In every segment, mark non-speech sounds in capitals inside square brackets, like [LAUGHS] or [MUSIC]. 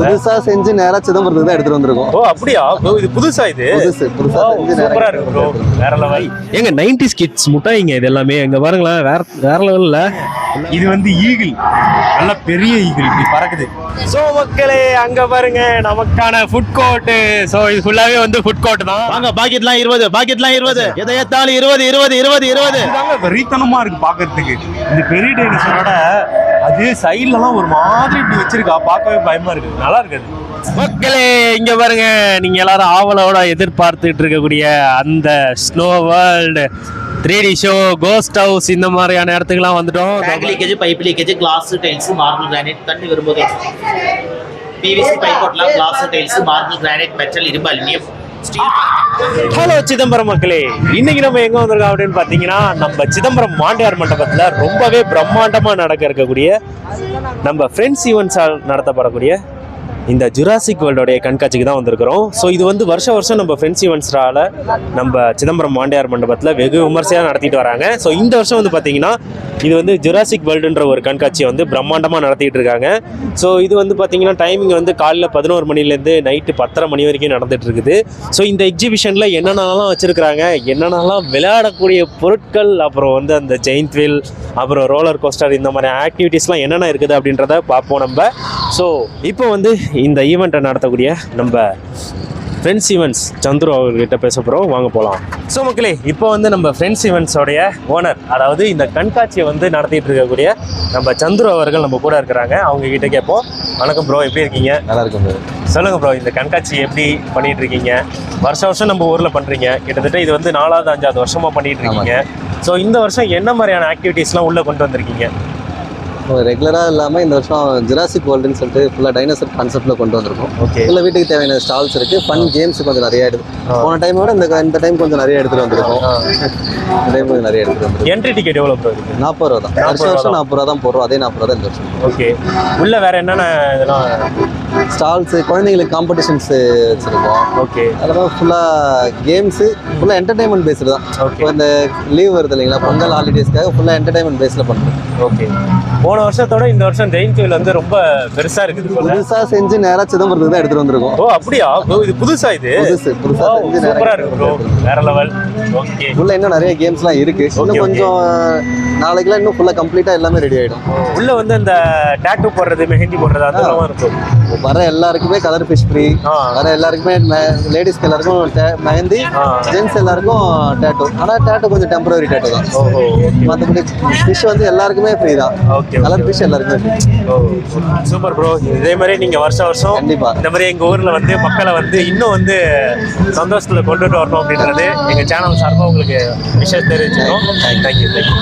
புதுசா செஞ்சு நேரா சிதம்பரத்துக்கு தான் எடுத்துட்டு வந்திருக்கோம். ஓ அப்படியா? இது புதுசா இது? புதுசு புதுசா செஞ்சு நேரா சூப்பரா இருக்கு ப்ரோ. வேற லெவல். எங்க நைன்டிஸ் கிட்ஸ் முட்டாய்ங்க இது எல்லாமே. எங்க பாருங்களேன் வேற வேற லெவல்ல. இது வந்து ஈகிள். நல்ல பெரிய ஈகிள். இப்படி பறக்குது. சோ மக்களே அங்க பாருங்க. நமக்கான ஃபுட் கோர்ட் சோ இது ஃபுல்லாவே வந்து ஃபுட் கோர்ட் தான். வாங்க பாக்கெட்லாம் இருபது பாக்கெட்லாம் இருபது. எதை ஏத்தாலும் இருபது இருபது இருபது இருபது. இதுதாங்க வெறித்தனமா இருக்கு பாக்குறதுக்கு. இந்த பெரிய டைனோசரோட அது சைட்லலாம் ஒரு மாதிரி இப்படி வச்சிருக்கா. பார்க்கவே பயமா இருக்குது நல்லா இருக்குது மக்களே இங்க பாருங்க. நீங்க எல்லாரும் ஆவலோட எதிர்பார்த்துட்டு இருக்கக்கூடிய அந்த snow world three D show ghost house இந்த மாதிரியான இடத்துக்குலாம் வந்துட்டோம். Back pipe leakage glass tiles marble granite தண்ணி வரும்போது. PVC pipe glass tiles marble granite metal இரும்பு அலுமினியம் ஹலோ சிதம்பரம் மக்களே. இன்னைக்கு நம்ம எங்க வந்திருக்கோம் அப்படின்னு பாத்தீங்கன்னா நம்ம சிதம்பரம் மாண்டியார் மண்டபத்துல ரொம்பவே பிரம்மாண்டமா நடக்க இருக்கக்கூடிய நம்ம ஃப்ரெண்ட்ஸ் ஈவெண்ட்ஸால் நடத்தப்படக்கூடிய இந்த ஜுராசிக் வேர்ல்டோடைய கண்காட்சிக்கு தான் வந்திருக்கிறோம். ஸோ இது வந்து வருஷ வருஷம் நம்ம ஃப்ரெண்ட்ஸ் ஈவெண்ட்ஸால நம்ம சிதம்பரம் மாண்டியார் மண்டபத்தில் வெகு விமர்சையாக நடத்திட்டு வராங்க. ஸோ இந்த வருஷம் வந்து பார்த்தீங்கன்னா இது வந்து ஜுராசிக் வேர்ல்டுன்ற ஒரு கண்காட்சியை வந்து பிரம்மாண்டமாக நடத்திட்டு இருக்காங்க. ஸோ இது வந்து பார்த்தீங்கன்னா டைமிங் வந்து காலையில் பதினோரு மணிலேருந்து நைட்டு பத்தரை மணி வரைக்கும் நடந்துட்டு இருக்குது. ஸோ இந்த எக்ஸிபிஷனில் என்னென்னலாம் வச்சுருக்குறாங்க என்னென்னலாம் விளையாடக்கூடிய பொருட்கள் அப்புறம் வந்து அந்த ஜெயின்ட் வீல் அப்புறம் ரோலர் கோஸ்டர் இந்த மாதிரி ஆக்டிவிட்டீஸ்லாம் என்னென்ன இருக்குது அப்படின்றத பார்ப்போம் நம்ம. ஸோ இப்போ வந்து இந்த ஈவெண்ட்டை நடத்தக்கூடிய நம்ம ஃப்ரெண்ட்ஸ் ஈவெண்ட்ஸ் சந்துரு அவர்கிட்ட பேச போகிறோம் வாங்க போகலாம் ஸோ மக்களே இப்போ வந்து நம்ம ஃப்ரெண்ட்ஸ் ஈவெண்ட்ஸோடைய ஓனர் அதாவது இந்த கண்காட்சியை வந்து நடத்திட்டு இருக்கக்கூடிய நம்ம சந்துரு அவர்கள் நம்ம கூட இருக்கிறாங்க. அவங்க கிட்ட கேட்போம். வணக்கம் ப்ரோ எப்படி இருக்கீங்க? நல்லா இருக்கும் bro. சொல்லுங்க ப்ரோ இந்த கண்காட்சி எப்படி பண்ணிட்டு இருக்கீங்க? வருஷம் வருஷம் நம்ம ஊர்ல பண்றீங்க. கிட்டத்தட்ட இது வந்து நாலாவது அஞ்சாவது வருஷமா பண்ணிட்டு இருக்கீங்க. ஸோ இந்த வருஷம் என்ன மாதிரியான ஆக்டிவிட்டீஸ்லாம் உள்ள கொண்டு வந்திருக்கீங்க? ரெகுலரா இல்லாம இந்த வருஷம் ஜுராசிக் வேர்ல்டுன்னு சொல்லிட்டு ஃபுல்லா டைனோசர் கான்செப்ட்ல கொண்டு வந்திருக்கோம். ஓகே உள்ள வீட்டுக்கு தேவையான ஸ்டால்ஸ் இருக்கு. ஃபன் கேம்ஸ் கொஞ்சம் நிறைய எடுத்து போன டைம் விட இந்த இந்த டைம் கொஞ்சம் நிறைய எடுத்துட்டு வந்திருக்கோம். [LAUGHS] இந்த டைம் கொஞ்சம் நிறைய எடுத்துட்டு வந்திருக்கோம். என்ட்ரி டிக்கெட் எவ்வளோ ப்ரோ இருக்கு? நாற்பது ரூபா தான். வருஷம் வருஷம் நாற்பது ரூபா தான் போடுறோம். அதே நாற்பது ரூபா தான் இந்த வருஷம். ஓகே உள்ள வேற என்னென்ன இதெல்லாம் ஸ்டால்ஸ் குழந்தைங்களுக்கு காம்படிஷன்ஸ் வச்சிருக்கோம். ஓகே. அதெல்லாம் ஃபுல்லாக கேம்ஸு ஃபுல்லாக என்டர்டைன்மெண்ட் பேஸ்டு தான். இப்போ இந்த லீவ் வருது இல்லைங்களா பொங்கல் ஹாலிடேஸ்க்காக ஃபுல்லாக என்டர்டைன்மெண்ட் பேஸில் பண்ணுறோம். ஓகே. போன வருஷத்தோட இந்த வருஷம் ஜெயின் கோயில் வந்து ரொம்ப பெருசா இருக்குது போல. புதுசாக செஞ்சு நேராக சிதம்பரத்துக்கு தான் எடுத்துகிட்டு வந்திருக்கோம். ஓ அப்படியா? இது புதுசா இது? புதுசு புதுசாக செஞ்சு நேராக இருக்கு வேற லெவல் ஓகே. உள்ள இன்னும் நிறைய கேம்ஸ்லாம் இருக்கு. Okay, இன்னும். கொஞ்சம் நாளைக்குலாம் இன்னும் ஃபுல்லாக கம்ப்ளீட்டாக எல்லாமே ரெடி ஆகிடும் உள்ள வந்து அந்த டேட்டூ போடுறது மெஹந்தி போடுறது அதெல்லாம் இருக்கும். வர எல்லாருக்குமே கலர் ஃபிஷ் ஃப்ரீ. வர எல்லாருக்குமே லேடிஸ்க்கு எல்லாருக்கும் மெஹந்தி. ஜென்ஸ் எல்லாருக்கும் டேட்டூ ஆனால் டேட்டூ கொஞ்சம் டெம்பரரி டேட்டூ தான். மற்றபடி ஃபிஷ் வந்து எல்லாருக்குமே ஃப்ரீ தான். கலர் ஃபிஷ் எல்லாருக்குமே ஃப்ரீ சூப்பர் ப்ரோ இதே மாதிரி நீங்க வருஷம் வருஷம் கண்டிப்பா. இந்த மாதிரி எங்க ஊர்ல வந்து மக்களை வந்து இன்னும் வந்து சந்தோஷத்துல கொண்டுட்டு வரணும் அப்படின்றது எங்க சேனல் சார்பா உங்களுக்கு விஷயம் தெரிவிச்சுக்கிறோம். தேங்க்யூ தேங்க்யூ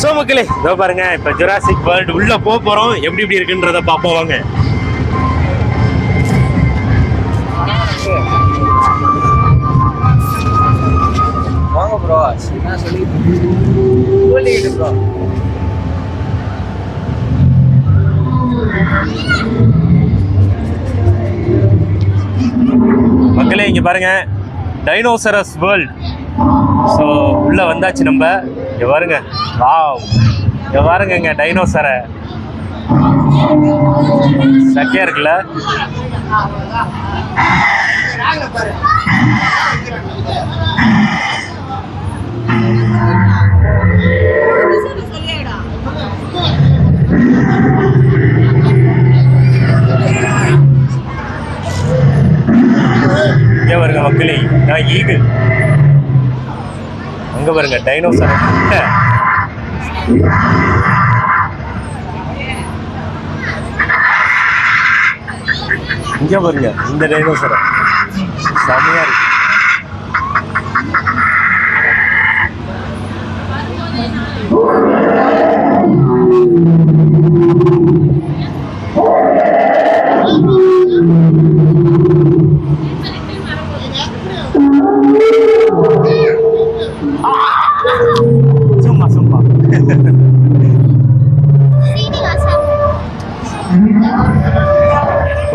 ஸோ மக்களே இதோ பாருங்க இப்போ ஜுராசிக் வேர்ல்டு உள்ள போக போறோம். எப்படி எப்படி இருக்குன்றத பார்ப்போம் வாங்க. வாங்க ப்ரோ என்ன சொல்லி சொல்லிக்கிட்டு ப்ரோ மக்களே இங்க பாருங்க டைனோசரஸ் வேர்ல்ட் ஸோ உள்ள வந்தாச்சு நம்ம. இங்கே பாருங்க. வா இங்கே பாருங்க டைனோசரை சக்கையா இருக்குல்ல? இங்கே வருங்க மக்களே நான் ஈகிள் அங்க பாருங்க டைனோசர் இங்க பாருங்க இந்த டைனோசர் செமையா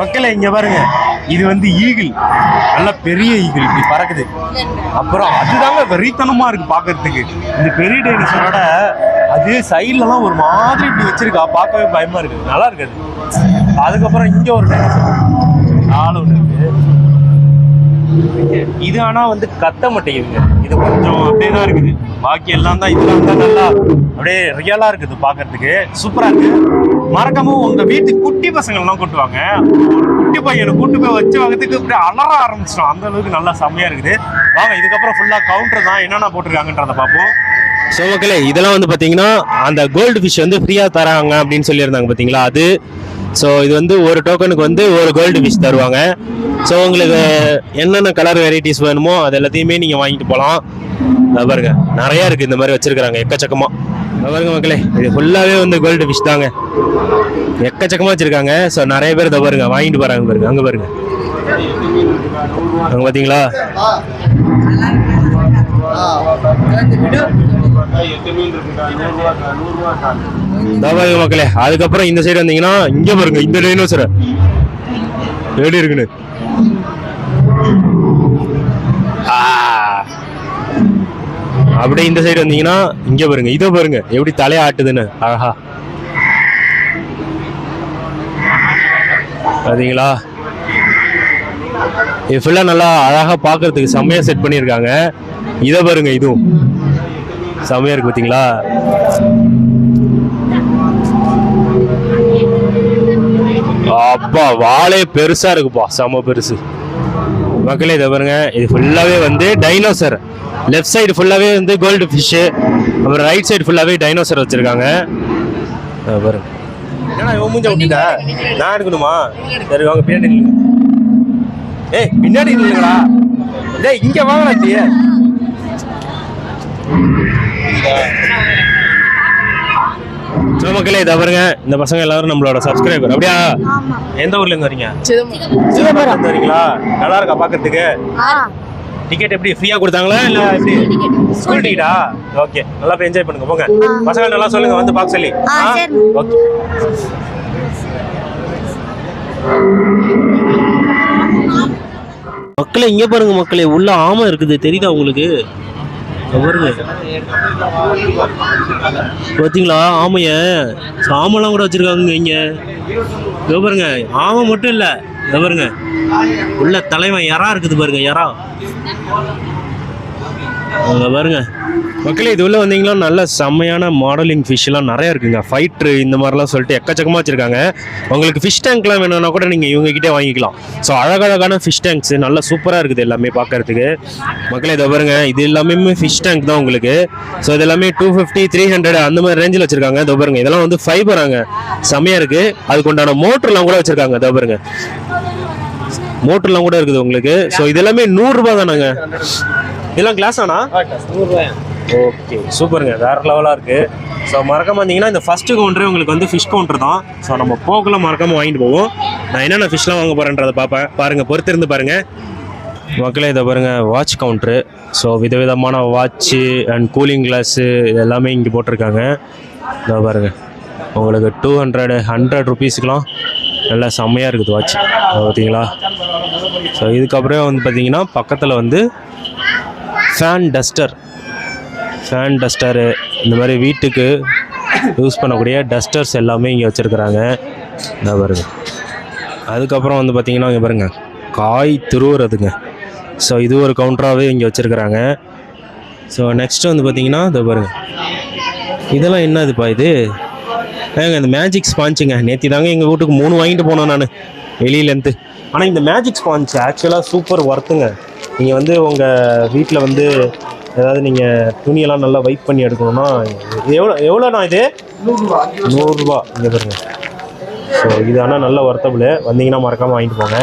மக்களே இங்க பாருங்க. இது வந்து ஈகிள். நல்ல பெரிய ஈகிள் இப்படி பறக்குது. அப்புறம் அதுதாங்க வெறித்தனமா இருக்கு பாக்குறதுக்கு. இந்த பெரிய டைனோசரோட அது சைட்லலாம் ஒரு மாதிரி இப்படி வச்சிருக்கா. பார்க்கவே பயமா இருக்கு. நல்லா இருக்காது அதுக்கப்புறம் இங்க ஒரு டைனோசர் நாலு ஒன்று இருக்கு. இது ஆனா வந்து கத்த மாட்டேங்குதுங்க. இது கொஞ்சம் அப்படியே தான் இருக்குது. பாக்கி எல்லாம் தான் இதெல்லாம் தான் நல்லா அப்படியே ரியலா இருக்குது பாக்குறதுக்கு. சூப்பரா இருக்கு. மறக்காம உங்க வீட்டு குட்டி பசங்கள்லாம் கூட்டுவாங்க. ஒரு குட்டி பையனை கூட்டு போய் வச்சு வகத்துக்கு அப்படியே அலற ஆரம்பிச்சிடும். அந்த அளவுக்கு நல்லா செம்மையா இருக்குது. வாங்க இதுக்கப்புறம் ஃபுல்லா கவுண்டர் தான் என்னென்ன போட்டிருக்காங்கன்றத பார்ப்போம். ஸோ மக்களே இதெல்லாம் வந்து பார்த்தீங்கன்னா அந்த கோல்டு ஃபிஷ் வந்து ஃப்ரீயாக தராங்க அப்படின்னு சொல்லியிருந்தாங்க பார்த்தீங்களா அது ஸோ இது வந்து ஒரு டோக்கனுக்கு வந்து ஒரு கோல்டு ஃபிஷ் தருவாங்க. ஸோ உங்களுக்கு என்னென்ன கலர் வெரைட்டிஸ் வேணுமோ அது எல்லாத்தையுமே நீங்கள் வாங்கிட்டு போகலாம் பாருங்க நிறையா இருக்குது இந்த மாதிரி வச்சுருக்குறாங்க எக்கச்சக்கமாக பாருங்க மக்களே இது ஃபுல்லாகவே வந்து கோல்டு ஃபிஷ் தாங்க. எக்கச்சக்கமாக வச்சுருக்காங்க. ஸோ நிறைய பேர் இதை பாருங்க வாங்கிட்டு போகிறாங்க பாருங்க. அங்கே பாருங்க. அங்கே பார்த்தீங்களா தாபாங்க மக்களே அதுக்கப்புறம் இந்த சைடு வந்தீங்கன்னா இங்க பாருங்க இந்த டைனோசர் எப்படி இருக்குன்னு? அப்படியே இந்த சைடு வந்தீங்கன்னா இங்க பாருங்க இதோ பாருங்க எப்படி தலைய ஆட்டுதுன்னு. அழகா பாத்தீங்களா? இது ஃபுல்லா நல்லா அழகா பார்க்கிறதுக்கு செம்மையா செட் பண்ணியிருக்காங்க. இதை பாருங்க இதுவும். செம்மையா இருக்கு பாத்தீங்களா? அப்பா வாழை பெருசா இருக்குப்பா செம்ம பெருசு. மக்களே இதை பாருங்க. இது ஃபுல்லாகவே வந்து டைனோசர் லெஃப்ட் சைடு ஃபுல்லாகவே வந்து கோல்டு ஃபிஷ்ஷு அப்புறம் ரைட் சைடு ஃபுல்லாகவே டைனோசர் வச்சுருக்காங்க. பாருங்க. ஏன்னா இவன் மூஞ்ச விட்டுட்ட நான் எடுக்கணுமா? சரி வாங்க பின்னாடி ஏய் பின்னாடி இல்லைங்களா டேய் இங்கே வாங்கடா டீ ஸோ மக்களே இதை பாருங்க. இந்த பசங்க எல்லாரும் நம்மளோட சப்ஸ்கிரைபர் அப்படியா? எந்த ஊர்ல இருந்து வரீங்க? சிதம்பரம். இருந்து வரீங்களா? நல்லா இருக்கா பாக்குறதுக்கு? டிக்கெட் எப்படி? ஃப்ரீயா கொடுத்தாங்களா இல்ல எப்படி? ஸ்கூல் டிக்கெட்டா ஓகே நல்லா போய் என்ஜாய் பண்ணுங்க. போங்க. பசங்க நல்லா சொல்லுங்க. வந்து பார்க்க சொல்லி. ஓகே மக்களே இங்க பாருங்க மக்களே. உள்ள ஆமை இருக்குது. தெரியுதா உங்களுக்கு? இங்க பார்த்தீங்களா ஆமைய. சாமெல்லாம் கூட வச்சுருக்காங்க இங்கே. இதோ பாருங்க. ஆமை மட்டும் இல்லை. இதோ பாருங்க. உள்ள தலைவன் எறா இருக்குது பாருங்க யாரா அங்கே பாருங்க. மக்களே இது உள்ள வந்தீங்கன்னா நல்ல செம்மையான மாடலிங் ஃபிஷ்லாம் நிறையா இருக்குங்க. ஃபைட்ரு இந்த மாதிரிலாம் சொல்லிட்டு எக்கச்சக்கமாக வச்சுருக்காங்க. உங்களுக்கு ஃபிஷ் டேங்க்லாம் வேணும்னா கூட நீங்கள் இவங்ககிட்டே வாங்கிக்கலாம். ஸோ அழகழகான ஃபிஷ் டேங்க்ஸ் நல்லா சூப்பராக இருக்குது எல்லாமே பார்க்கறதுக்கு. மக்களே இதை பாருங்க. இது எல்லாமே ஃபிஷ் டேங்க் தான் உங்களுக்கு. ஸோ இது எல்லாமே டூ ஃபிஃப்டி த்ரீ ஹண்ட்ரட் அந்த மாதிரி ரேஞ்சில் வச்சுருக்காங்க. இதை பாருங்க. இதெல்லாம் வந்து ஃபைபராங்க செம்மையாக இருக்குது அதுக்கு உண்டான மோட்டர்லாம் கூட வச்சுருக்காங்க. இதை பாருங்க. மோட்டர்லாம் கூட இருக்குது உங்களுக்கு. ஸோ இது எல்லாமே நூறுரூபா தானாங்க. இதெல்லாம் கிளாஸ் ஆனா ஓகே சூப்பருங்க வேற லெவலாக இருக்கு. ஸோ மறக்காம வந்தீங்கன்னா இந்த ஃபர்ஸ்ட் கவுண்டரே உங்களுக்கு வந்து ஃபிஷ் கவுண்டர் தான். ஸோ நம்ம போக்குள்ள மறக்காம வாங்கிட்டு போவோம். நான் என்னென்ன ஃபிஷ்லாம் வாங்க போறேன்றதை பார்ப்பேன் பாருங்க பொறுத்திருந்து பாருங்க. மக்களே இதை பாருங்க வாட்ச் கவுண்ட்ரு ஸோ விதவிதமான வாட்ச்சு அண்ட் கூலிங் கிளாஸு இது எல்லாமே இங்கே போட்டிருக்காங்க. இதை பாருங்க. உங்களுக்கு டூ ஹண்ட்ரட் ஹண்ட்ரட் ருபீஸுக்கெலாம் நல்லா செம்மையாக இருக்குது வாட்ச் பார்த்தீங்களா ஸோ இதுக்கப்புறம் வந்து பார்த்தீங்கன்னா பக்கத்தில் வந்து ஃபேன் டஸ்டர் ஃபேன் டஸ்டரு இந்த மாதிரி வீட்டுக்கு யூஸ் பண்ணக்கூடிய டஸ்டர்ஸ் எல்லாமே இங்கே வச்சுருக்குறாங்க. இதாக பாருங்க. அதுக்கப்புறம் வந்து பார்த்தீங்கன்னா இங்கே பாருங்க. காய் திருவுறதுங்க. ஸோ இது ஒரு கவுண்டராகவே இங்கே வச்சுருக்குறாங்க. ஸோ நெக்ஸ்ட்டு வந்து பார்த்திங்கன்னா இதை பாருங்க. இதெல்லாம் என்னதுப்பா இது? ஏங்க இந்த மேஜிக் ஸ்பாஞ்சுங்க நேற்று தாங்க எங்கள் வீட்டுக்கு மூணு வாங்கிட்டு போனோம் நான். வெளியிலேருந்து. ஆனால் இந்த மேஜிக் ஸ்பாஞ்ச் ஆக்சுவலாக சூப்பர் ஒர்த்துங்க நீங்கள் வந்து உங்கள் வீட்டில் வந்து ஏதாவது நீங்கள் துணியெல்லாம் நல்லா வைப் பண்ணி எடுக்கணும்னா எவ்வளோ எவ்வளோண்ணா இது? நூறுரூவா. இங்கே பாருங்க. ஸோ இது ஆனால் நல்ல ஒர்த்தபிள் வந்தீங்கன்னா மறக்காமல் வாங்கிட்டு போங்க.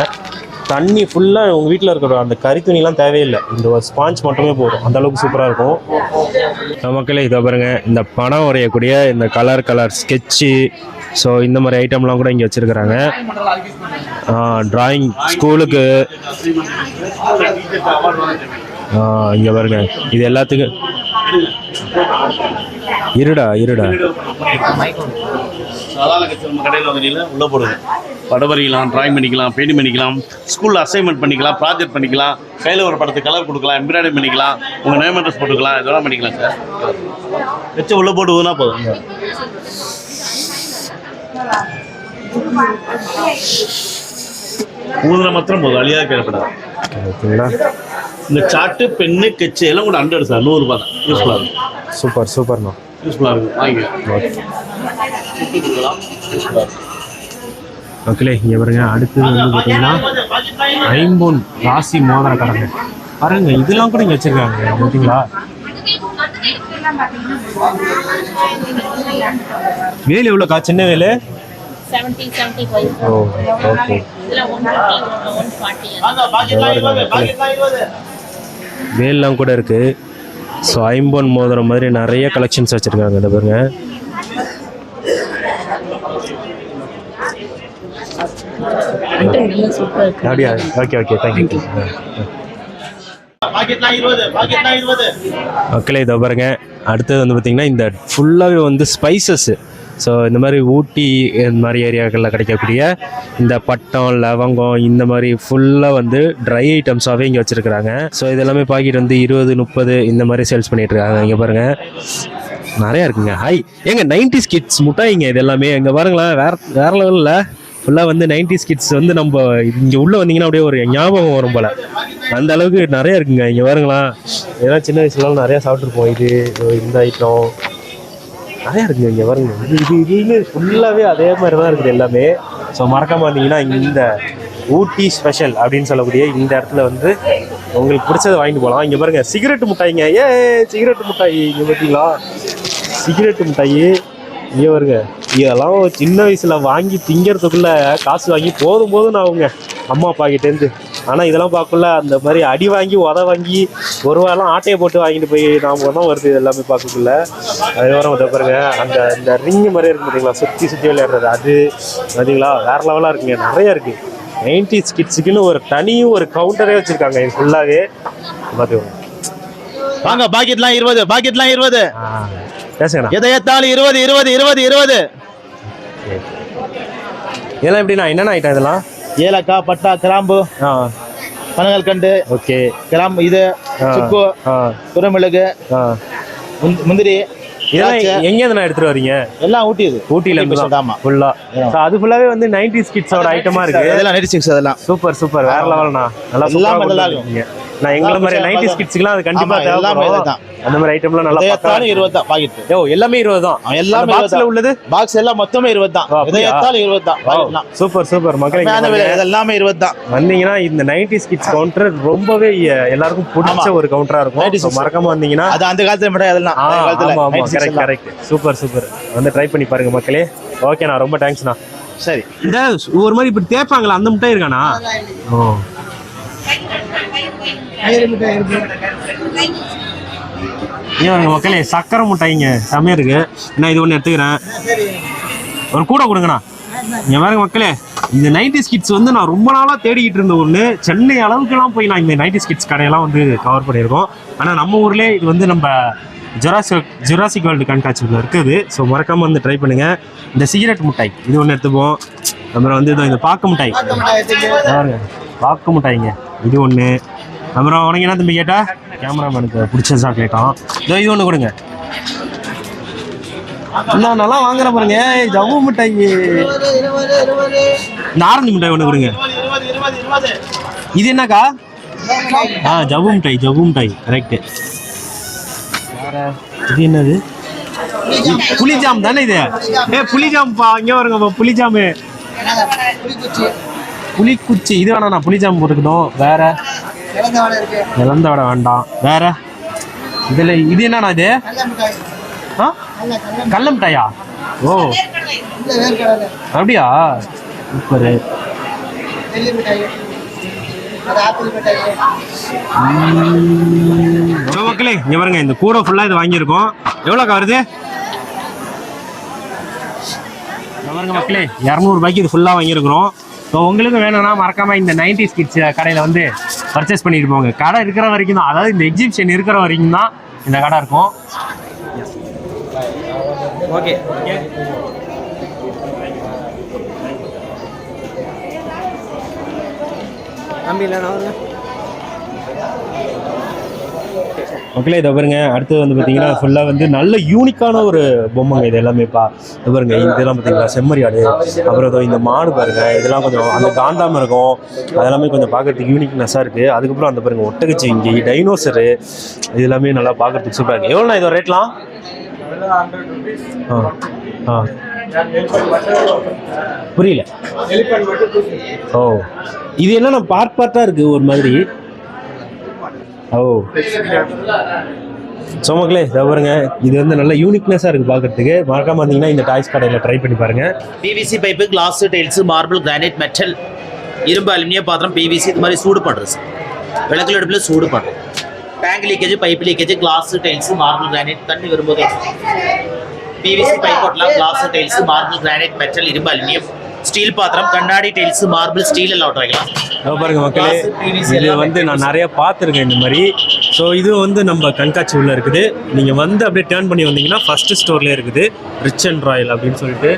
தண்ணி ஃபுல்லாக உங்கள் வீட்டில் இருக்கிற அந்த கறி துணிலாம் தேவையில்லை. இந்த ஒரு ஸ்பாஞ்ச் மட்டுமே போதும். அந்த அளவுக்கு சூப்பராக இருக்கும். நம்ம மக்களே இதை பாருங்கள் இந்த பணம் வரையக்கூடிய இந்த கலர் கலர் ஸ்கெட்சு ஸோ இந்த மாதிரி ஐட்டம்லாம் கூட இங்கே வச்சுருக்குறாங்க. ட்ராயிங் ஸ்கூலுக்கு இங்கே பாருங்க. இது எல்லாத்துக்கும் இருடா இருடா. சாதாரண நம்ம கடையில் உள்ளே போடுங்க படம் வரைக்கலாம் ட்ராயிங் பண்ணிக்கலாம் பெயிண்ட் பண்ணிக்கலாம் ஸ்கூலில் அசைன்மெண்ட் பண்ணிக்கலாம் ப்ராஜெக்ட் பண்ணிக்கலாம் கையில் ஒரு படத்துக்கு கலர் கொடுக்கலாம் எம்ப்ராய்டரி பண்ணிக்கலாம் உங்கள் நேம் அட்ரஸ் போட்டுக்கலாம் இதெல்லாம் பண்ணிக்கலாம் சார் வச்சு உள்ளே போடுவதுன்னா போதும். ஊதுனா மாத்திரம் போதும் அழியாக கேட்கப்படாது ஓகேங்களா இந்த சாட்டு பென்னு கெச்சு எல்லாம் கூட ஹண்ட்ரட் சார் நூறுரூபா தான். யூஸ்ஃபுல்லாக இருக்கும் சூப்பர் சூப்பர்ண்ணா யூஸ்ஃபுல்லாக இருக்கும் வாங்கிக்கலாம் மக்களே இங்கே பாருங்க அடுத்தது வந்து பார்த்தீங்கன்னா ஐம்பொன் ராசி மோதிர கடங்க. பாருங்க இதெல்லாம் கூட இங்கே வச்சிருக்காங்க பார்த்தீங்களா? வேல் எவ்வளோக்கா சின்ன வேலு? Seventy seventy five oh okay இதில் ஒன் ஃபிஃப்டி ஒன் ஃபார்ட்டி வேல்லாம் கூட இருக்கு. ஸோ ஐம்பொன் மோதிரம் மாதிரி நிறைய கலெக்ஷன்ஸ் வச்சிருக்காங்க இந்த பாருங்க. அப்படியா? ஓகே ஓகே தேங்க்யூ மக்களே இதை பாருங்க. அடுத்தது வந்து பார்த்திங்கன்னா இந்த ஃபுல்லாகவே வந்து ஸ்பைசஸ் ஸோ இந்த மாதிரி ஊட்டி இந்த மாதிரி ஏரியாக்களில் கிடைக்கக்கூடிய இந்த பட்டம் லவங்கம் இந்த மாதிரி ஃபுல்லாக வந்து ட்ரை ஐட்டம்ஸாகவே இங்கே வச்சுருக்குறாங்க. ஸோ இது எல்லாமே பாக்கெட் வந்து இருபது முப்பது இந்த மாதிரி சேல்ஸ் பண்ணிகிட்ருக்காங்க இருக்காங்க. இங்கே பாருங்கள் நிறையா இருக்குங்க. ஹாய் ஏங்க நைன்டி கிட்ஸ் முட்டாய்ங்க இது எல்லாமே இங்கே பாருங்களேன் வேற வேற லெவலில் ஃபுல்லாக வந்து நைன்டி கிட்ஸ் வந்து நம்ம இங்கே உள்ளே வந்தீங்கன்னா அப்படியே ஒரு ஞாபகம் வரும் போல். அந்த அளவுக்கு நிறையா இருக்குங்க. இங்கே பாருங்களா இதெல்லாம் சின்ன வயசுலலாம் நிறையா சாப்பிட்ருப்போம் இது இந்த ஐட்டம் நிறையா இருக்குது இங்கே பாருங்க. இது இது இதுன்னு ஃபுல்லாகவே அதே மாதிரி தான் இருக்குது எல்லாமே. ஸோ மறக்காம வந்தீங்கன்னா இந்த ஊட்டி ஸ்பெஷல் அப்படின்னு சொல்லக்கூடிய இந்த இடத்துல வந்து உங்களுக்கு பிடிச்சதை வாங்கிட்டு போகலாம் இங்கே பாருங்க சிகரெட் மிட்டாய்ங்க. ஏ சிகரெட் மிட்டாய் இங்கே பார்த்தீங்களா சிகரெட் மிட்டாய். இங்கே வருங்க இதெல்லாம் சின்ன வயசில் வாங்கி திங்கிறதுக்குள்ளே காசு வாங்கி போதும் போதும் நான் ஆகுங்க. அம்மா அப்பா கிட்டேருந்து ஆனால் இதெல்லாம் பார்க்கல அந்த மாதிரி அடி வாங்கி உத வாங்கி ஒரு வாரம் ஆட்டையை போட்டு வாங்கிட்டு போய் நாம தான் வருது இது எல்லாமே பார்க்கக்குள்ள? அது வரும் இதை பாருங்க அந்த இந்த ரிங்கு மாதிரி இருக்கு பார்த்தீங்களா சுற்றி சுற்றி விளையாடுறது. அது பார்த்தீங்களா வேற லெவலாக இருக்குங்க. நிறைய இருக்கு. நைன்டிஸ் கிட்ஸுக்குன்னு ஒரு தனியும் ஒரு கவுண்டரே வச்சிருக்காங்க. இது ஃபுல்லாகவே பார்த்துக்கோங்க வாங்க பாக்கெட்லாம் இருபது பாக்கெட்லாம் இருபது. ஆ, பேசுங்கண்ணா. எதை ஏத்தாலும் இருபது இருபது இருபது இருபது. இதெல்லாம் எப்படிண்ணா? என்னென்ன ஐட்டம் இதெல்லாம்? ஏலக்காய் பட்டா கிராம்பு பனங்கல் கண்டு ஓகே. கிராம்பு இது. சுக்கு குருமிளகு முந்திரி திராட்சை, எங்கேருந்து எடுத்துட்டு வரீங்க? எல்லாம் ஊட்டியது ஊட்டியில இருந்து தான். ஆமா. ஃபுல்லா அது ஃபுல்லாவே வந்து 90s கிட்ஸோட ஐட்டமா இருக்கு. அதெல்லாம் நைன்டி சிக்ஸ் அதெல்லாம். Super super. வேற லெவல்னா நல்லா சூப்பரா. நான் எங்கள மாதிரி 90s கிட்ஸ்க்குலாம் அது கண்டிப்பா தேவைப்படும். இதுதான். அந்த மாதிரி ஐட்டம்லாம் நல்லா இருபது தான் பாக்கெட் யோ எல்லாமே 20 தான் எல்லாமே பாக்ஸ்ல இருபது உள்ளது? பாக்ஸ் எல்லாம் மொத்தமே இருபது தான் ஓ, இருபது தான் சூப்பர் சூப்பர் மக்களே எல்லாமே இருபது தான் வந்தீங்கன்னா இந்த 90s கிட்ஸ் கவுண்டர் ரொம்பவே எல்லாருக்கும் பிடிச்ச. ஒரு கவுண்டரா இருக்கும். 96. So, மறக்காம வந்தீங்கன்னா அது அந்த காலத்துல மட்டும் அதெல்லாம். ஆ, அந்த காலத்துல ஆமா ஆமா. 96 கரெக்ட் எல்லாம். கரெக்ட் சூப்பர் சூப்பர் வந்து ட்ரை பண்ணி பாருங்க மக்களே. ஓகேண்ணா ரொம்ப தேங்க்ஸ்ண்ணா சரி. இந்த ஒரு மாதிரி இப்படி தேய்ப்பாங்களா? அந்த முட்டை இருக்காண்ணா ஓ. ஏன் மக்களே சக்கரை முட்டைங்க. செம்மையாக இருக்கு. நான் இது ஒன்று எடுத்துக்கிறேன். ஒரு கூட கொடுங்கண்ணா. இங்கே பாருங்க மக்களே இந்த நைன்டி கிட்ஸ் வந்து நான் ரொம்ப நாளாக தேடிக்கிட்டு இருந்த ஒன்று சென்னை அளவுக்குலாம் போய் நான் இந்த நைன்டி கிட்ஸ் கடையெல்லாம் வந்து கவர் பண்ணியிருக்கோம். ஆனால் நம்ம ஊர்லேயே இது வந்து நம்ம ஜொராசிக் ஜொராசிக் வேர்ல்டு கண்காட்சியில் இருக்குது. ஸோ மறக்காமல் வந்து ட்ரை பண்ணுங்கள் இந்த சிகரெட் மிட்டாய் இது ஒன்று எடுத்துப்போம். அப்புறம் வந்து இதோ இந்த பாக்கு மிட்டாய். பாருங்க பாக்கு மிட்டாய்ங்க இது ஒன்று அப்புறம் உனக்கு என்ன தம்பி கேட்டால் கேமராமேனுக்கு பிடிச்ச சாக்லேட்டாம் இதோ இது ஒன்று கொடுங்க. நான் நல்லா வாங்குற பாருங்க. ஜவ்வு மிட்டாய் இந்த ஆரஞ்சு மிட்டாய் ஒன்று கொடுங்க. இது என்னக்கா? ஆ ஜவ்வு மிட்டாய் ஜவ்வு மிட்டாய். கரெக்டு இது என்னது புளிஜாம் தானே இது? ஏ புளிஜாம்பா இங்கே வருங்கப்பா புளிஜாமு. புளிக்குச்சி இது நான் புளிச்சாம்பு போட்டுக்கணும் வேற? இழந்த வடை வேண்டாம். வேற? இதில் இது என்னண்ணா இது? ஆ? கடல மிட்டாயா? ஓ. அப்படியா? சூப்பரு. மக்களே இங்க பாருங்க இந்த கூடை ஃபுல்லாக இது வாங்கியிருக்கோம். எவ்வளோக்கா வருது? பாருங்க மக்களே இரநூறுபாய்க்கு இது ஃபுல்லாக வாங்கியிருக்கிறோம். ஸோ உங்களுக்கு வேணும்னா மறக்காம இந்த நைன்டி கிட்ஸ் கடையில் வந்து பர்ச்சேஸ் பண்ணிட்டு போங்க. கடை இருக்கிற வரைக்கும் தான் அதாவது இந்த எக்ஸிபிஷன் இருக்கிற வரைக்கும் தான் இந்த கடை இருக்கும். ஓகே தம்பி இல்லைண்ணா மக்களே இதை பாருங்க அடுத்தது வந்து பார்த்தீங்கன்னா ஃபுல்லாக வந்து நல்ல யூனிக்கான ஒரு பொம்மைங்க இது எல்லாமேப்பா இது பாருங்க இதெல்லாம் பார்த்தீங்களா செம்மறி ஆடு. அப்புறம் இதோ இந்த மாடு பாருங்க இதெல்லாம் கொஞ்சம் அந்த காண்டாமல் இருக்கும். அதெல்லாமே கொஞ்சம் பார்க்கறதுக்கு யூனிக்னஸாக இருக்குது அதுக்கப்புறம் அந்த பாருங்க ஒட்டகச்சிங்கி டைனோசரு இது எல்லாமே நல்லா பார்க்கறதுக்கு சூப்பராக இருக்குது எவ்வளோண்ணா இதோ ரேட்லாம் ஆ ஆ. புரியல. ஓ. இது என்னன்னா பார்ட் பார்ட்டாக இருக்குது ஒரு மாதிரி. ஓ. ஸோ மக்களே இதை பாருங்க. இது வந்து நல்ல யூனிக்னஸாக இருக்குது பார்க்குறதுக்கு. மறக்காம இருந்தீங்கன்னா இந்த டாய்ஸ் கடையில் ட்ரை பண்ணி பாருங்க. PVC pipe glass tiles marble granite metal இரும்பு அலுமினியம் பாத்திரம் பிவிசி இது மாதிரி சூடு பண்ணுறது சார் விளக்குல அடுப்பில் சூடு பண்ணுறோம் tank leakage pipe leakage glass tiles marble granite தண்ணி வரும்போது பிவிசி பைப் ஓட்டலாம் glass tiles marble granite metal இரும்பு அலுமினியம் ஸ்டீல் பாத்திரம் கண்ணாடி டைல்ஸ் மார்பிள் ஸ்டீல் எல்லாம் இதோ பாருங்க மக்களே இது வந்து நான் நிறைய பார்த்துருக்கேன் இந்த மாதிரி. ஸோ இது வந்து நம்ம கண்காட்சி உள்ள இருக்குது. நீங்கள் வந்து அப்படியே டேர்ன் பண்ணி வந்தீங்கன்னா ஃபர்ஸ்ட் ஸ்டோர்லேயே இருக்குது. ரிச் அண்ட் ராயல் அப்படின்னு சொல்லிட்டு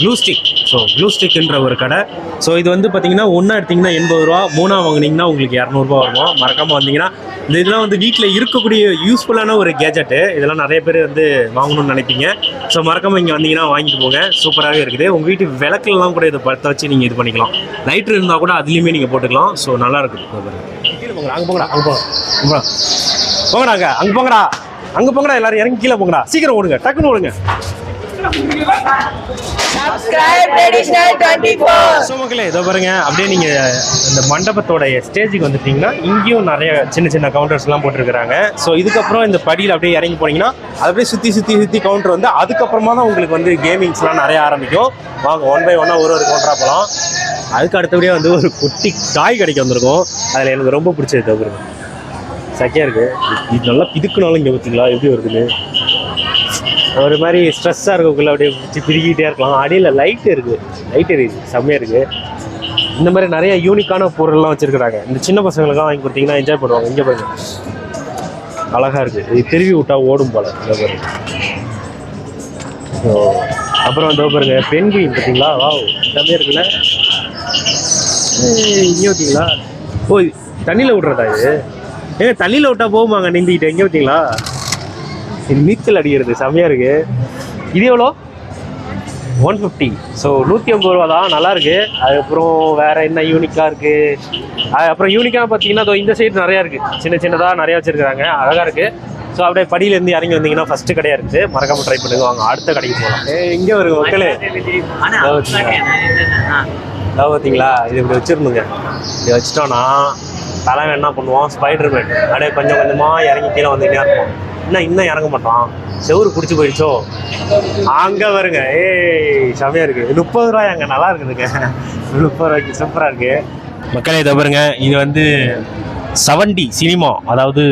க்ளூ ஸ்டிக் ஸோ க்ளூ ஸ்டிக்ன்ற ஒரு கடை. ஸோ இது வந்து பார்த்தீங்கன்னா ஒன்றா எடுத்தீங்கன்னா எண்பது ரூபா மூணா வாங்குனீங்கன்னா உங்களுக்கு இரநூறுபா வரும்? மறக்காமல் வந்தீங்கன்னா இந்த இதெல்லாம் வந்து வீட்டில் இருக்கக்கூடிய யூஸ்ஃபுல்லான ஒரு கேஜெட்டு இதெல்லாம் நிறைய பேர் வந்து வாங்கணும்னு நினைப்பீங்க. ஸோ மறக்காமல் இங்கே வந்தீங்கன்னா வாங்கிட்டு போங்க. சூப்பராகவே இருக்குது. உங்கள் வீட்டு விளக்குலலாம் கூட இதை பற்ற வச்சு நீங்கள் இது பண்ணிக்கலாம். லைட்ரு இருந்தால் கூட அதுலேயுமே நீங்கள் போட்டுக்கலாம். ஸோ நல்லா கீழே போங்கடா அங்கே போங்கடா அங்கே போங்க. அங்க போங்க. போங்கடா அங்கே. அங்கே போங்கடா. அங்கே போங்கடா எல்லாரும் இறங்கி கீழே போங்கடா. சீக்கிரம் ஓடுங்க டக்குன்னு ஓடுங்க. ஸோ மக்களே இதோ பாருங்க. அப்படியே நீங்க இந்த மண்டபத்தோட ஸ்டேஜுக்கு வந்துட்டீங்கன்னா இங்கேயும் நிறைய சின்ன சின்ன கவுண்டர்ஸ்லாம் போட்டிருக்கிறாங்க. ஸோ இதுக்கப்புறம் இந்த படியில் அப்படியே இறங்கி போனீங்கன்னா அது அப்படியே சுற்றி சுற்றி சுற்றி கவுண்டர் வந்து அதுக்கப்புறமா தான் உங்களுக்கு வந்து கேமிங்ஸ்லாம் நிறைய ஆரம்பிக்கும். வாங்க ஒன் பை ஒன்னாக ஒரு ஒரு கவுண்டராக போகலாம் அதுக்கு அடுத்தபடியாக வந்து ஒரு குட்டி காய் கடைக்கு வந்திருக்கும். அதில் எனக்கு ரொம்ப பிடிச்சது இதோ பாருங்க. இருக்குது இது நல்லா பிதுக்குனாலும் இங்கே பார்த்தீங்களா எப்படி வருதுன்னு? ஒரு மாதிரி ஸ்ட்ரெஸ்ஸாக இருக்கக்குள்ள அப்படியே பிடிச்சி பிரிக்கிட்டே இருக்கலாம். அடியில் லைட் இருக்குது லைட் எரியுது செம்மையாக இருக்குது இந்த மாதிரி நிறைய யூனிக்கான பொருள்லாம் வச்சுருக்குறாங்க. இந்த சின்ன பசங்களுக்குலாம் வாங்கி கொடுத்தீங்கன்னா என்ஜாய் பண்ணுவாங்க. இங்கே பாருங்க. அழகாக இருக்குது இது திருவி விட்டா ஓடும் போல. இந்த பாருங்க. ஸோ அப்புறம் இந்த பாருங்க. பெண்குயின் பார்த்தீங்களா? வாவ். செம்மையாக இருக்குல்ல? இங்கே பார்த்தீங்களா? ஓ தண்ணியில் விட்றதா இது? ஏங்க தண்ணியில் விட்டா போகுமாங்க நீந்திக்கிட்டு. எங்கே பார்த்தீங்களா? இது நீச்சல் அடிக்கிறது செம்மையாக இருக்குது இது எவ்வளோ? ஒன் ஃபிஃப்டி ஸோ நூற்றி ஐம்பது ரூபா தான். நல்லாயிருக்கு அதுக்கப்புறம் வேறு என்ன யூனிக்காக இருக்குது அப்புறம் யூனிக்காக பார்த்தீங்கன்னா அதோ இந்த சைடு நிறையா இருக்குது சின்ன சின்னதாக நிறையா வச்சுருக்காங்க அழகாக இருக்குது ஸோ அப்படியே படியிலேருந்து இறங்கி வந்தீங்கன்னா ஃபஸ்ட்டு கடையாக இருக்குது மறக்காமல் ட்ரை பண்ணுங்க. வாங்க அடுத்த கடைக்கு போகலாம் இங்கே ஒரு மக்களே. இதோ பார்த்தீங்களா இது இப்படி வச்சுருந்துங்க. இது வச்சிட்டோன்னா தலைவன் என்ன பண்ணுவான் ஸ்பைடர் மேன் அப்படியே கொஞ்சம் கொஞ்சமாக இறங்கி கீழே வந்துக்கிட்டே இருப்போம் இன்னும் இன்னும் இறங்க மாட்டான். செவுரு பிடிச்சி போயிடுச்சோ? அங்கே வருங்க ஏய் செமையா இருக்குது முப்பது ரூபாய் அங்கே நல்லா இருக்குதுங்க. முப்பது ரூபாய்க்கு சூப்பராக இருக்குது மக்களே இதை பாருங்க. இது வந்து செவன்டி சினிமா அதாவது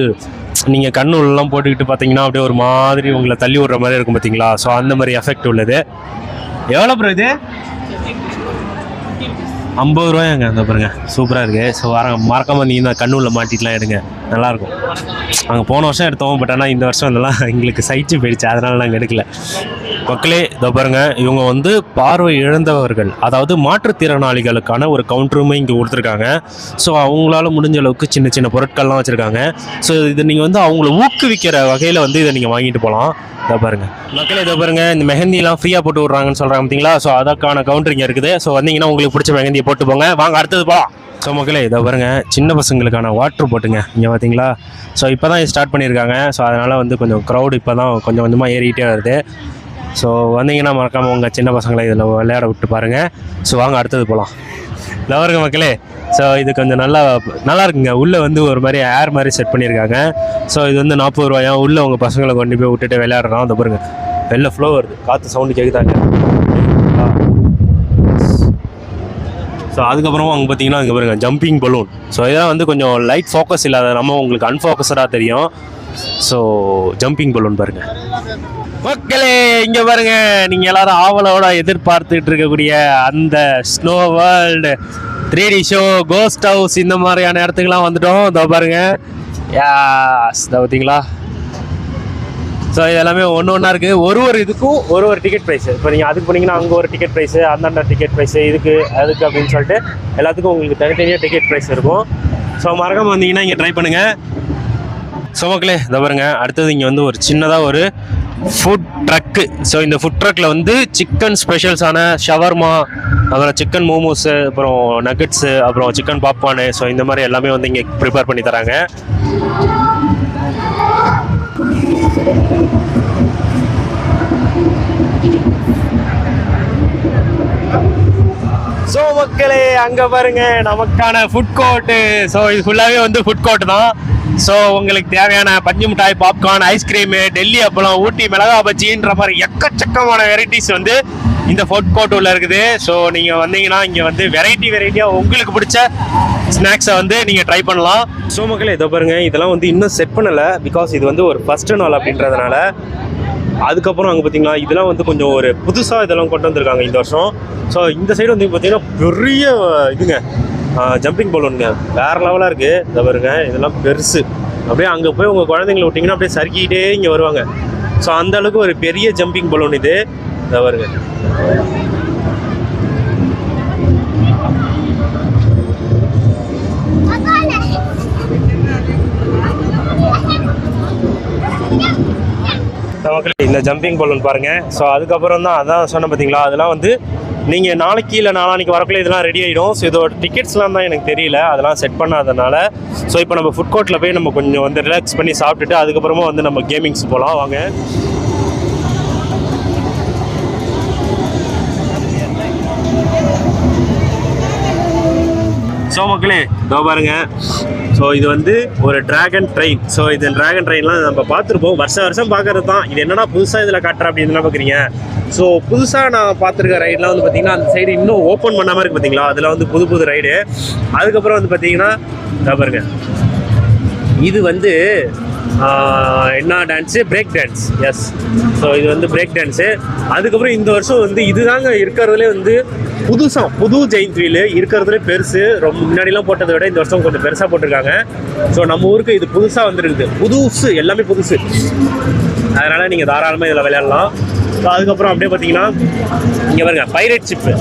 நீங்கள் கண்ணுலாம் போட்டுக்கிட்டு பார்த்தீங்கன்னா அப்படியே ஒரு மாதிரி உங்களை தள்ளி விடுற மாதிரி இருக்கும் பார்த்தீங்களா ஸோ அந்த மாதிரி எஃபெக்ட் உள்ளது. எவ்வளோ ப்ரோ இது? ஐம்பது ரூபாயாங்க அந்த பாருங்க. சூப்பராக இருக்குது ஸோ வர மறக்காமல் நீ இந்த கண்ணூரில் மாட்டிட்டுலாம் எடுங்க. நல்லாயிருக்கும் அங்கே போன வருஷம் எடுத்தோம் பட் ஆனால் இந்த வருஷம் இதெல்லாம் எங்களுக்கு சைச்சு போயிடுச்சு. அதனால் நாங்கள் எடுக்கல. மக்களே இதோ பாருங்க இவங்க வந்து பார்வை இழந்தவர்கள். அதாவது மாற்றுத்திறனாளிகளுக்கான ஒரு கவுண்டருமே இங்கே கொடுத்துருக்காங்க. ஸோ அவங்களால முடிஞ்ச அளவுக்கு சின்ன சின்ன பொருட்கள்லாம் வச்சுருக்காங்க. ஸோ இது நீங்கள் வந்து அவங்கள ஊக்குவிக்கிற வகையில் வந்து இதை நீங்கள் வாங்கிட்டு போகலாம் இதை பாருங்க. மக்களே இதை பாருங்க இந்த மெஹந்திலாம் ஃப்ரீயாக போட்டு விட்றாங்கன்னு சொல்கிறாங்க பார்த்தீங்களா ஸோ அதற்கான கவுண்டர் இங்கே இருக்குது. ஸோ வந்தீங்கன்னா உங்களுக்கு பிடிச்ச மெஹந்தியை போட்டு போங்க. வாங்க அடுத்தது போகலாம் ஸோ மக்களே இதை பாருங்க சின்ன பசங்களுக்கான வாட்ரு போட்டுங்க இங்கே பார்த்தீங்களா ஸோ இப்போ தான் ஸ்டார்ட் பண்ணியிருக்காங்க. ஸோ அதனால் வந்து கொஞ்சம் க்ரௌடு இப்போ தான் கொஞ்சம் கொஞ்சமாக ஏறிக்கிட்டே வருது. ஸோ வந்தீங்கன்னா மறக்காமல் உங்கள் சின்ன பசங்களை இதில் விளையாட விட்டு பாருங்கள் ஸோ வாங்க அடுத்தது போகலாம் லவருங்க மக்களே ஸோ இது கொஞ்சம் நல்லா நல்லா இருக்குங்க. உள்ளே வந்து ஒரு மாதிரி ஏர் மாதிரி செட் பண்ணியிருக்காங்க. ஸோ இது வந்து நாற்பது ரூபாயா? உள்ளே உங்கள் பசங்களை கொண்டு போய் விட்டுட்டு விளையாடுறோம். அந்த பாருங்க. வெளில ஃப்ளோ வருது. காற்று சவுண்டு கேட்குதாங்க ஸோ அதுக்கப்புறமா அங்கே பார்த்தீங்கன்னா அங்கே பாருங்க ஜம்பிங் பலூன் ஸோ இதெல்லாம் வந்து கொஞ்சம் லைட் ஃபோக்கஸ் இல்லாத நம்ம உங்களுக்கு அன்ஃபோக்கஸ்டாக தெரியும். ஸோ ஜம்பிங் பலூன் பாருங்கள் மக்களே இங்கே பாருங்க நீங்கள் எல்லாரும் ஆவலோட எதிர்பார்த்துட்டு இருக்கக்கூடிய அந்த snow world three D show ghost house இந்த மாதிரியான இடத்துக்குலாம் வந்துட்டோம். இதோ பாருங்க. யாஸ் இதோ பார்த்தீங்களா? ஸோ இதெல்லாமே ஒன்று ஒன்றா இருக்குது ஒரு ஒரு இதுக்கும் ஒரு ஒரு டிக்கெட் ப்ரைஸு இப்போ நீங்கள் அதுக்கு போனீங்கன்னா அங்கே ஒரு டிக்கெட் ப்ரைஸு அந்தாண்ட டிக்கெட் ப்ரைஸு இதுக்கு அதுக்கு அப்படின்னு சொல்லிட்டு எல்லாத்துக்கும் உங்களுக்கு தனித்தனியாக டிக்கெட் ப்ரைஸ் இருக்கும். ஸோ மறக்காமல் வந்தீங்கன்னா இங்கே ட்ரை பண்ணுங்கள் ஸோ மக்களே இதை பாருங்க. அடுத்தது இங்கே வந்து ஒரு சின்னதாக ஒரு ஃபுட் ட்ரக்கு ஸோ இந்த ஃபுட் ட்ரக்கில் வந்து சிக்கன் ஸ்பெஷல்ஸான ஷவர்மா அப்புறம் சிக்கன் மோமோஸு அப்புறம் நகட்ஸு அப்புறம் சிக்கன் பாப்கார்னு ஸோ இந்த மாதிரி எல்லாமே வந்து இங்கே ப்ரிப்பேர் பண்ணி தராங்க. ஸோ மக்களே அங்கே பாருங்க நமக்கான ஃபுட் கோர்ட்டு ஸோ இது ஃபுல்லாகவே வந்து ஃபுட் கோர்ட் தான். ஸோ உங்களுக்கு தேவையான பஞ்சு மிட்டாய் பாப்கார்ன் ஐஸ்கிரீமு டெல்லி அப்பளம் ஊட்டி மிளகா பஜ்ஜின்ற மாதிரி எக்கச்சக்கமான வெரைட்டிஸ் வந்து இந்த ஃபுட் கோர்ட் உள்ள இருக்குது. ஸோ நீங்கள் வந்தீங்கன்னா இங்கே வந்து வெரைட்டி வெரைட்டியாக உங்களுக்கு பிடிச்ச ஸ்நாக்ஸை வந்து நீங்கள் ட்ரை பண்ணலாம். ஸோ மக்களே இதை பாருங்க. இதெல்லாம் வந்து இன்னும் செட் பண்ணலை பிகாஸ் இது வந்து ஒரு ஃபஸ்ட்டு நாள் அப்படின்றதுனால அதுக்கப்புறம் அங்கே பார்த்தீங்கன்னா இதெல்லாம் வந்து கொஞ்சம் ஒரு புதுசாக இதெல்லாம் கொண்டு வந்திருக்காங்க இந்த வருஷம். ஸோ இந்த சைடு வந்து பார்த்தீங்கன்னா பெரிய இதுங்க. ஜம்பிங் பலூனுங்க வேறு லெவலாக இருக்குது இதை பாருங்க. இதெல்லாம் பெருசு. அப்படியே அங்கே போய் உங்கள் குழந்தைங்களை விட்டிங்கன்னா அப்படியே சறுக்கிட்டே இங்கே வருவாங்க. ஸோ அந்த அளவுக்கு ஒரு பெரிய ஜம்பிங் பலூன் இது. இதை பாருங்க. இந்த ஜம்பிங் பலூன் பாருங்க. ஸோ அதுக்கப்புறம் தான் அதான் சொன்னேன் பார்த்தீங்களா அதெல்லாம் வந்து நீங்கள் நாளைக்கு இல்லை நாளானிக்கு வரக்குள்ளே இதெல்லாம் ரெடி ஆகிடும் ஸோ இதோட டிக்கெட்ஸ்லாம் தான் எனக்கு தெரியல. அதெல்லாம் செட் பண்ணாதனால. ஸோ இப்போ நம்ம ஃபுட் கோர்ட்டில் போய் நம்ம கொஞ்சம் வந்து ரிலாக்ஸ் பண்ணி சாப்பிட்டுட்டு அதுக்கப்புறமா வந்து நம்ம கேமிங்ஸ் போகலாம் வாங்க. ஸோ மக்களே இதோ பாருங்க. ஸோ இது வந்து ஒரு டிராகன் ட்ரெயின் ஸோ இது டிராகன் ட்ரெயின்லாம் நம்ம பார்த்துருப்போம். வருஷம் வருஷம் பார்க்கறது தான் இது என்னன்னா புதுசாக இதில் காட்டுற அப்படின்னு பார்க்குறீங்க ஸோ புதுசாக நான் பார்த்துருக்க ரைட்லாம் வந்து பார்த்தீங்கன்னா அந்த சைடு இன்னும் ஓப்பன் பண்ணாமல் இருக்கு பார்த்தீங்களா அதில் வந்து புது புது ரைடு அதுக்கப்புறம் வந்து பார்த்தீங்கன்னா இதோ பாருங்க. இது வந்து என்ன dance break dance yes so இது வந்து பிரேக் டான்ஸு அதுக்கப்புறம் இந்த வருஷம் வந்து இதுதாங்க இருக்கிறதுலே வந்து புதுசாக புது ஜெயின்ட் வீல் இருக்கிறதுலே பெருசு. ரொம்ப முன்னாடிலாம் போட்டதை விட இந்த வருஷம் கொஞ்சம் பெருசாக போட்டிருக்காங்க. ஸோ நம்ம ஊருக்கு இது புதுசாக வந்துருக்குது. புதுசு எல்லாமே புதுசு. அதனால் நீங்கள் தாராளமாக இதில் விளையாடலாம். ஸோ அதுக்கப்புறம் அப்படியே பார்த்தீங்கன்னா இங்கே பாருங்க பைரட் ஷிப்பு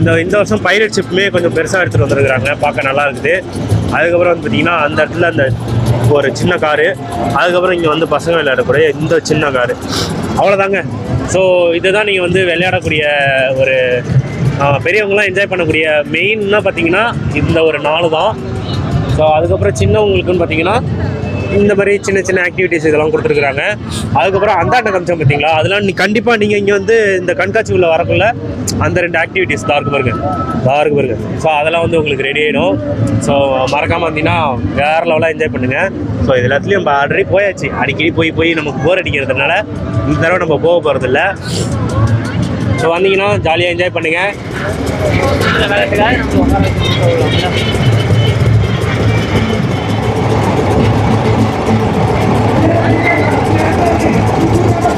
இந்த இந்த வருஷம் பைரட் ஷிப்புமே கொஞ்சம் பெருசாக எடுத்துகிட்டு வந்துருக்குறாங்க. பார்க்க நல்லா இருக்குது. அதுக்கப்புறம் வந்து பார்த்தீங்கன்னா அந்த இடத்துல அந்த ஒரு சின்ன காரு. அதுக்கப்புறம் இங்கே வந்து பசங்க விளையாடக்கூடிய இந்த சின்ன காரு. அவ்வளோதாங்க ஸோ இதுதான் நீங்கள் வந்து விளையாடக்கூடிய ஒரு பெரியவங்களாம் என்ஜாய் பண்ணக்கூடிய மெயின்னா பார்த்தீங்கன்னா இந்த ஒரு நாலு தான் ஸோ அதுக்கப்புறம் சின்னவங்களுக்குன்னு பார்த்தீங்கன்னா இந்த மாதிரி சின்ன சின்ன ஆக்டிவிட்டிஸ் இதெல்லாம் கொடுத்துருக்குறாங்க. அதுக்கப்புறம் அந்தாண்ட காமிச்சோம் பார்த்தீங்களா? அதெல்லாம் நீ கண்டிப்பாக நீங்கள் இங்கே வந்து இந்த கண்காட்சி உள்ள வரக்குள்ள அந்த ரெண்டு ஆக்டிவிட்டிஸ் தான் இருக்கு பாருங்க. தான் இருக்கு பாருங்க. ஸோ அதெல்லாம் வந்து உங்களுக்கு ரெடி ஆகிடும் ஸோ மறக்காமல் வந்தீங்கன்னா வேறு லெவலாக என்ஜாய் பண்ணுங்கள் ஸோ இது எல்லாத்துலேயும் நம்ம ஆல்ரெடி போயாச்சு. அடிக்கடி போய் போய் நமக்கு போர் அடிக்கிறதுனால இந்த தடவை நம்ம போக போகிறதில்ல ஸோ வந்தீங்கன்னா ஜாலியாக என்ஜாய் பண்ணுங்கள்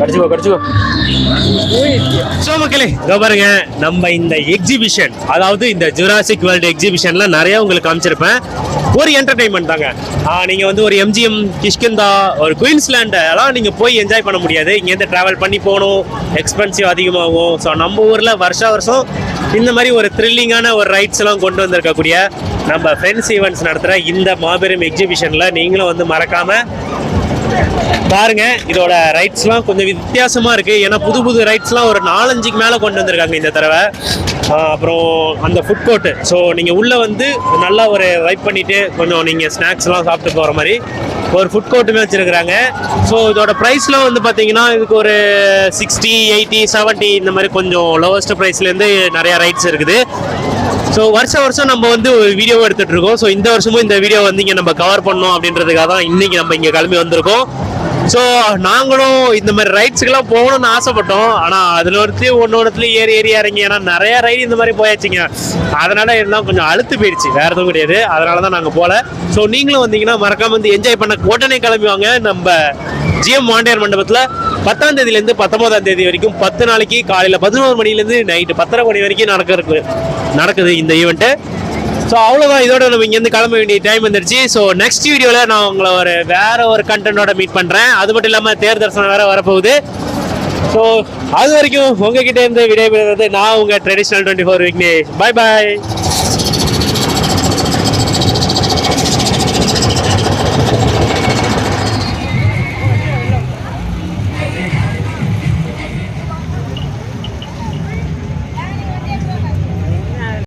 கடிச்சுக்கோ கடிச்சுக்கோ. ஸோ மக்களே இதோ பாருங்க நம்ம இந்த எக்ஸிபிஷன் அதாவது இந்த ஜுராசிக் வேர்ல்டு எக்ஸிபிஷன்லாம் நிறைய உங்களுக்கு காமிச்சிருப்பேன். ஒரு என்டர்டைன்மெண்ட் தாங்க. நீங்கள் வந்து ஒரு எம்ஜிஎம் கிஷ்கிந்தா ஒரு குயின்ஸ்லாண்டெல்லாம் நீங்கள் போய் என்ஜாய் பண்ண முடியாது. இங்கேருந்து ட்ராவல் பண்ணி போகணும். எக்ஸ்பென்சிவ் அதிகமாகும். ஸோ நம்ம ஊரில் வருஷா வருஷம் இந்த மாதிரி ஒரு த்ரில்லிங்கான ஒரு ரைட்ஸ்லாம் கொண்டு வந்திருக்கக்கூடிய நம்ம ஃப்ரெண்ட்ஸ் ஈவெண்ட்ஸ் நடத்துகிற இந்த மாபெரும் எக்ஸிபிஷனில் நீங்களும் வந்து மறக்காமல் பாருங்க இதோட ரைட்ஸ்லாம் கொஞ்சம் வித்தியாசமா இருக்கு. ஏன்னா புது புது ரைட்ஸ்லாம் ஒரு நாலஞ்சுக்கு மேலே கொண்டு வந்திருக்காங்க இந்த தடவை. அப்புறம் அந்த ஃபுட் கோர்ட்டு ஸோ நீங்கள் உள்ளே வந்து நல்லா ஒரு வைப் பண்ணிவிட்டு கொஞ்சம் நீங்கள் ஸ்நாக்ஸ்லாம் சாப்பிட்டு போகிற மாதிரி ஒரு ஃபுட் கோர்ட்டுமே வச்சுருக்குறாங்க. ஸோ இதோட ப்ரைஸ்லாம் வந்து பார்த்தீங்கன்னா இதுக்கு ஒரு சிக்ஸ்டி எயிட்டி செவன்ட்டி இந்த மாதிரி கொஞ்சம் லோவஸ்ட் ப்ரைஸ்லேருந்து நிறையா ரைட்ஸ் இருக்குது. ஸோ வருஷம் வருஷம் நம்ம வந்து ஒரு வீடியோ எடுத்துட்டு இருக்கோம். ஸோ இந்த வருஷமும் இந்த வீடியோ வந்து இங்கே நம்ம கவர் பண்ணோம் அப்படின்றதுக்காக தான் இன்றைக்கி நம்ம இங்கே கிளம்பி வந்திருக்கோம். ஸோ நாங்களும் இந்த மாதிரி ரைட்ஸுக்கெல்லாம் போகணும்னு ஆசைப்பட்டோம். ஆனால் அதில் ஒருத்தி ஒன்று ஒன்றுத்துல ஏறி ஏறி இறங்கி ஏன்னா நிறையா ரைடு இந்த மாதிரி போயாச்சுங்க. அதனால் இருந்தால் கொஞ்சம் அழுத்து போயிடுச்சு வேறு எதுவும் கிடையாது. அதனால தான் நாங்கள் போகல. ஸோ நீங்களும் வந்தீங்கன்னா மறக்காமல் வந்து என்ஜாய் பண்ண உடனே கிளம்பி வாங்க. நம்ம ஜிஎம் வாண்டியார் மண்டபத்தில் பத்தாம் தேதியிலேருந்து பத்தொன்பதாம் தேதி வரைக்கும் பத்து நாளைக்கு காலையில் பதினோரு மணிலேருந்து நைட்டு பத்தரை மணி வரைக்கும் நடக்கிறது நடக்குது இந்த ஈவெண்ட்டு ஸோ அவ்வளோதான் இதோட நம்ம இங்கேருந்து கிளம்ப வேண்டிய டைம் வந்துருச்சு. ஸோ நெக்ஸ்ட் வீடியோவில் நான் உங்களை ஒரு வேற ஒரு கண்டென்ட்டோட மீட் பண்ணுறேன் அது மட்டும் இல்லாமல் தேர் தரிசனம் வேறு வரப்போகுது. ஸோ அது வரைக்கும் உங்ககிட்ட இருந்து விடைபெறுவது நான் உங்கள் traditional twenty four Vignesh bye bye